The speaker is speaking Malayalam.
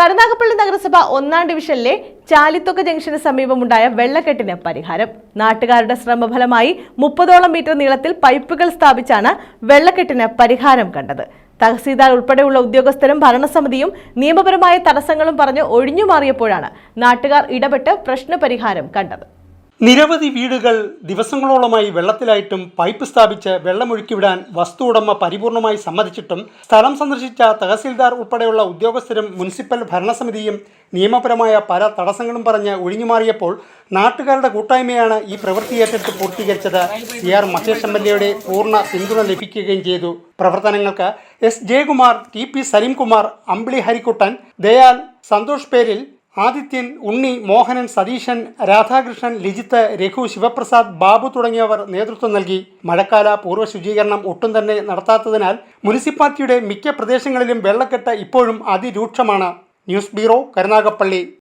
കരുനാഗപ്പള്ളി നഗരസഭ ഒന്നാം ഡിവിഷനിലെ ചാലിത്തൊക്ക ജംഗ്ഷന് സമീപമുണ്ടായ വെള്ളക്കെട്ടിന് പരിഹാരം. നാട്ടുകാരുടെ ശ്രമഫലമായി മുപ്പതോളം മീറ്റർ നീളത്തിൽ പൈപ്പുകൾ സ്ഥാപിച്ചാണ് വെള്ളക്കെട്ടിന് പരിഹാരം കണ്ടത്. തഹസീൽദാർ ഉൾപ്പെടെയുള്ള ഉദ്യോഗസ്ഥരും ഭരണസമിതിയും നിയമപരമായ തടസ്സങ്ങളും പറഞ്ഞ് ഒഴിഞ്ഞുമാറിയപ്പോഴാണ് നാട്ടുകാർ ഇടപെട്ട് പ്രശ്നപരിഹാരം കണ്ടത്. നിരവധി വീടുകൾ ദിവസങ്ങളോളമായി വെള്ളത്തിലായിട്ടും പൈപ്പ് സ്ഥാപിച്ച് വെള്ളമൊഴുക്കി വിടാൻ വസ്തു ഉടമ പരിപൂർണമായി സമ്മതിച്ചിട്ടും സ്ഥലം സന്ദർശിച്ച തഹസീൽദാർ ഉൾപ്പെടെയുള്ള ഉദ്യോഗസ്ഥരും മുനിസിപ്പൽ ഭരണസമിതിയും നിയമപരമായ പല തടസ്സങ്ങളും പറഞ്ഞ് ഒഴിഞ്ഞുമാറിയപ്പോൾ നാട്ടുകാരുടെ കൂട്ടായ്മയാണ് ഈ പ്രവൃത്തി ഏറ്റെടുത്ത് പൂർത്തീകരിച്ചത്. C R Mahesh M L എയുടെ പൂർണ പിന്തുണ ലഭിക്കുകയും ചെയ്തു. പ്രവർത്തനങ്ങൾക്ക് S Jayakumar T P Salimkumar Ambili Harikuttan Dayal Santhosh പേരിൽ ആദിത്യൻ ഉണ്ണി മോഹനൻ സതീശൻ രാധാകൃഷ്ണൻ ലിജിത്ത് രഘു ശിവപ്രസാദ് ബാബു തുടങ്ങിയവർ നേതൃത്വം നൽകി. മഴക്കാല പൂർവ ശുചീകരണം ഒട്ടും തന്നെ നടത്താത്തതിനാൽ മുനിസിപ്പാലിറ്റിയുടെ മിക്ക പ്രദേശങ്ങളിലും വെള്ളക്കെട്ട് ഇപ്പോഴും അതിരൂക്ഷമാണ്. News bureau Karunagappally.